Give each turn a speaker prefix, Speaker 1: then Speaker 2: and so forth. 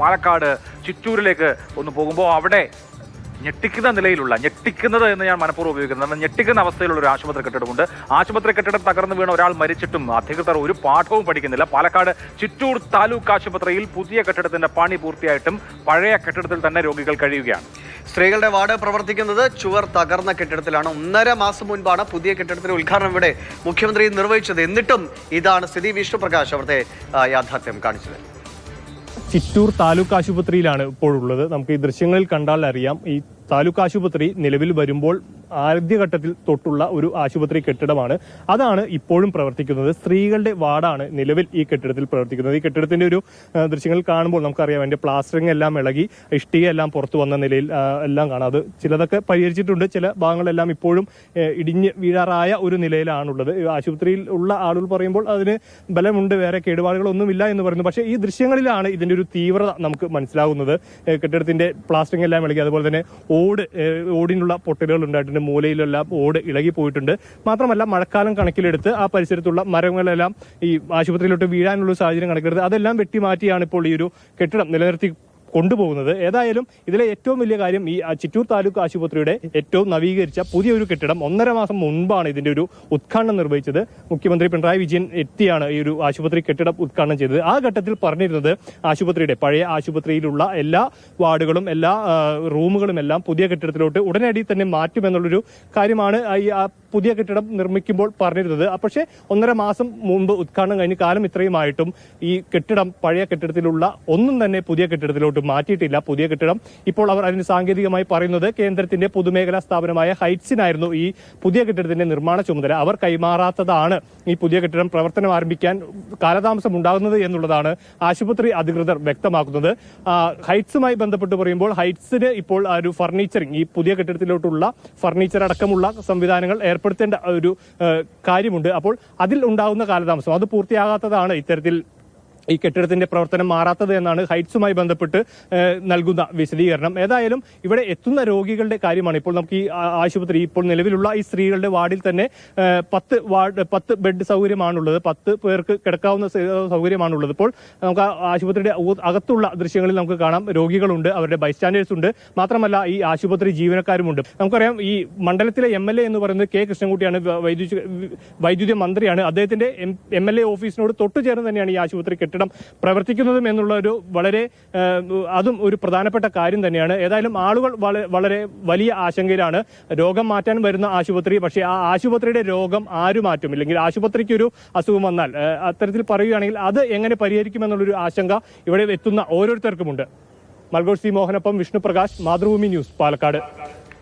Speaker 1: പാലക്കാട് ചിറ്റൂരിലേക്ക് ഒന്ന് പോകുമ്പോൾ അവിടെ ഞെട്ടിക്കുന്ന നിലയിലുള്ള ഞെട്ടിക്കുന്നത് എന്ന് ഞാൻ മനഃപൂർവം ഉപയോഗിക്കുന്നത് ഞെട്ടിക്കുന്ന അവസ്ഥയിലുള്ള ഒരു ആശുപത്രി കെട്ടിടമുണ്ട്. ആശുപത്രി കെട്ടിടം തകർന്നു വീണ ഒരാൾ മരിച്ചിട്ടും അധികൃതർ ഒരു പാഠവും പഠിക്കുന്നില്ല. പാലക്കാട് ചിറ്റൂർ താലൂക്ക് ആശുപത്രിയിൽ പുതിയ കെട്ടിടത്തിന്റെ പണി പൂർത്തിയായിട്ടും പഴയ കെട്ടിടത്തിൽ തന്നെ രോഗികൾ കഴിയുകയാണ്.
Speaker 2: സ്ത്രീകളുടെ വാർഡ് പ്രവർത്തിക്കുന്നത് ചുവർ തകർന്ന കെട്ടിടത്തിലാണ്. ഒന്നര മാസം മുൻപാണ് പുതിയ കെട്ടിടത്തിന്റെ ഉദ്ഘാടനം ഇവിടെ മുഖ്യമന്ത്രി നിർവഹിച്ചത്. എന്നിട്ടും ഇതാണ് സ്ഥിതി. വിഷ്ണുപ്രകാശ് അവിടുത്തെ യാഥാർത്ഥ്യം കാണിച്ചത്.
Speaker 3: ചിറ്റൂർ താലൂക്ക് ആശുപത്രിയിലാണ് ഇപ്പോഴുള്ളത്. നമുക്ക് ഈ ദൃശ്യങ്ങളിൽ കണ്ടാൽ അറിയാം. ഈ താലൂക്ക് ആശുപത്രി നിലവിൽ വരുമ്പോൾ ആദ്യഘട്ടത്തിൽ തൊട്ടുള്ള ഒരു ആശുപത്രി കെട്ടിടമാണ്. അതാണ് ഇപ്പോഴും പ്രവർത്തിക്കുന്നത്. സ്ത്രീകളുടെ വാർഡാണ് നിലവിൽ ഈ കെട്ടിടത്തിൽ പ്രവർത്തിക്കുന്നത്. ഈ കെട്ടിടത്തിന്റെ ഒരു ദൃശ്യങ്ങൾ കാണുമ്പോൾ നമുക്കറിയാം അതിന്റെ പ്ലാസ്റ്ററിംഗ് എല്ലാം ഇളകി ഇഷ്ടിക എല്ലാം പുറത്തു വന്ന നിലയിൽ എല്ലാം കാണാം. അത് ചിലതൊക്കെ പരിഹരിച്ചിട്ടുണ്ട്. ചില ഭാഗങ്ങളെല്ലാം ഇപ്പോഴും ഇടിഞ്ഞ് വീഴാറായ ഒരു നിലയിലാണുള്ളത്. ആശുപത്രിയിൽ ഉള്ള ആളുകൾ പറയുമ്പോൾ അതിന് ബലമുണ്ട് വേറെ കേടുപാടുകളൊന്നുമില്ല എന്ന് പറയുന്നു. പക്ഷേ ഈ ദൃശ്യങ്ങളിലാണ് ഇതിന്റെ ഒരു തീവ്രത നമുക്ക് മനസ്സിലാകുന്നത് കെട്ടിടത്തിന്റെ പ്ലാസ്റ്ററിംഗ് എല്ലാം ഇളകി അതുപോലെ തന്നെ ഓട് ഓടിനുള്ള പൊട്ടലുകൾ ഉണ്ടായിട്ടുണ്ട്. മൂലയിലെല്ലാം ഓട് ഇളകി പോയിട്ടുണ്ട് മാത്രമല്ല മഴക്കാലം കണക്കിലെടുത്ത് ആ പരിസരത്തുള്ള മരങ്ങളെല്ലാം ഈ ആശുപത്രിയിലോട്ട് വീഴാനുള്ള സാഹചര്യം കണക്കിലെടുത്ത് അതെല്ലാം വെട്ടിമാറ്റിയാണ് ഇപ്പോൾ ഈ ഒരു കെട്ടിടം നിലനിർത്തി കൊണ്ടുപോകുന്നത്. ഏതായാലും ഇതിലെ ഏറ്റവും വലിയ കാര്യം ഈ ചിറ്റൂർ താലൂക്ക് ആശുപത്രിയുടെ ഏറ്റവും നവീകരിച്ച പുതിയൊരു കെട്ടിടം ഒന്നര മാസം മുൻപാണ് ഇതിന്റെ ഒരു ഉദ്ഘാടനം നിർവഹിച്ചത്. മുഖ്യമന്ത്രി പിണറായി വിജയൻ എത്തിയാണ് ഈ ഒരു ആശുപത്രി കെട്ടിടം ഉദ്ഘാടനം ചെയ്തത്. ആ ഘട്ടത്തിൽ പറഞ്ഞിരുന്നത് ആശുപത്രിയുടെ പഴയ ആശുപത്രിയിലുള്ള എല്ലാ വാർഡുകളും എല്ലാ റൂമുകളും എല്ലാം പുതിയ കെട്ടിടത്തിലോട്ട് ഉടനടി തന്നെ മാറ്റുമെന്നുള്ളൊരു കാര്യമാണ് ഈ പുതിയ കെട്ടിടം നിർമ്മിക്കുമ്പോൾ പറഞ്ഞിരുന്നത്. പക്ഷേ ഒന്നര മാസം മുമ്പ് ഉദ്ഘാടനം കഴിഞ്ഞ് കാലം ഇത്രയുമായിട്ടും ഈ കെട്ടിടം പഴയ കെട്ടിടത്തിലുള്ള ഒന്നും തന്നെ പുതിയ കെട്ടിടത്തിലോട്ട് മാറ്റിയിട്ടില്ല. പുതിയ കെട്ടിടം ഇപ്പോൾ അവർ അതിന് സാങ്കേതികമായി പറയുന്നത് കേന്ദ്രത്തിന്റെ പൊതുമേഖലാ സ്ഥാപനമായ ഹൈറ്റ്സിനായിരുന്നു ഈ പുതിയ കെട്ടിടത്തിന്റെ നിർമ്മാണ ചുമതല. അവർ കൈമാറാത്തതാണ് ഈ പുതിയ കെട്ടിടം പ്രവർത്തനം ആരംഭിക്കാൻ കാലതാമസം ഉണ്ടാകുന്നത് എന്നുള്ളതാണ് ആശുപത്രി അധികൃതർ വ്യക്തമാക്കുന്നത്. ഹൈറ്റ്സുമായി ബന്ധപ്പെട്ട് പറയുമ്പോൾ ഹൈറ്റ്സിന് ഇപ്പോൾ ഒരു ഫർണിച്ചറിങ് ഈ പുതിയ കെട്ടിടത്തിലോട്ടുള്ള ഫർണിച്ചർ അടക്കമുള്ള സംവിധാനങ്ങൾ ഏർപ്പെടുത്തേണ്ട ഒരു കാര്യമുണ്ട്. അപ്പോൾ അതിൽ ഉണ്ടാകുന്ന കാലതാമസം അത് പൂർത്തിയാകാത്തതാണ് ഇത്തരത്തിൽ ഈ കെട്ടിടത്തിന്റെ പ്രവർത്തനം മാറാത്തത് എന്നാണ് ഹൈറ്റ്സുമായി ബന്ധപ്പെട്ട് നൽകുന്ന വിശദീകരണം. ഏതായാലും ഇവിടെ എത്തുന്ന രോഗികളുടെ കാര്യമാണ് ഇപ്പോൾ നമുക്ക് ഈ ആശുപത്രി ഇപ്പോൾ നിലവിലുള്ള ഈ സ്ത്രീകളുടെ വാർഡിൽ തന്നെ പത്ത് വാർഡ് പത്ത് ബെഡ് സൗകര്യമാണുള്ളത്. പത്ത് പേർക്ക് കിടക്കാവുന്ന സൗകര്യമാണുള്ളത്. ഇപ്പോൾ നമുക്ക് ആശുപത്രിയുടെ അകത്തുള്ള ദൃശ്യങ്ങളിൽ നമുക്ക് കാണാം രോഗികളുണ്ട് അവരുടെ ബൈസ്റ്റാൻഡേഴ്സ് ഉണ്ട്. മാത്രമല്ല ഈ ആശുപത്രി ജീവനക്കാരുമുണ്ട്. നമുക്കറിയാം ഈ മണ്ഡലത്തിലെ എം എൽ എ എന്ന് പറയുന്നത് കെ കൃഷ്ണൻകുട്ടിയാണ് വൈദ്യുതി വൈദ്യുതി മന്ത്രിയാണ്. അദ്ദേഹത്തിന്റെ എം എൽ എ ഓഫീസിനോട് തൊട്ടുചേർന്ന് തന്നെയാണ് ഈ ആശുപത്രി കെട്ടിടം പ്രവർത്തിക്കുന്നതും എന്നുള്ള ഒരു വളരെ അതും ഒരു പ്രധാനപ്പെട്ട കാര്യം തന്നെയാണ്. ഏതായാലും ആളുകൾ വളരെ വലിയ ആശങ്കയിലാണ് രോഗം മാറ്റാൻ വരുന്ന ആശുപത്രി. പക്ഷേ ആ ആശുപത്രിയുടെ രോഗം ആര് മാറ്റും. ഇല്ലെങ്കിൽ ആശുപത്രിക്ക് ഒരു അസുഖം വന്നാൽ അത്തരത്തിൽ പറയുകയാണെങ്കിൽ അത് എങ്ങനെ പരിഹരിക്കുമെന്നുള്ളൊരു ആശങ്ക ഇവിടെ എത്തുന്ന ഓരോരുത്തർക്കുമുണ്ട്. മൽഗോഷ് സി മോഹനൊപ്പം വിഷ്ണുപ്രകാശ് മാതൃഭൂമി ന്യൂസ് പാലക്കാട്.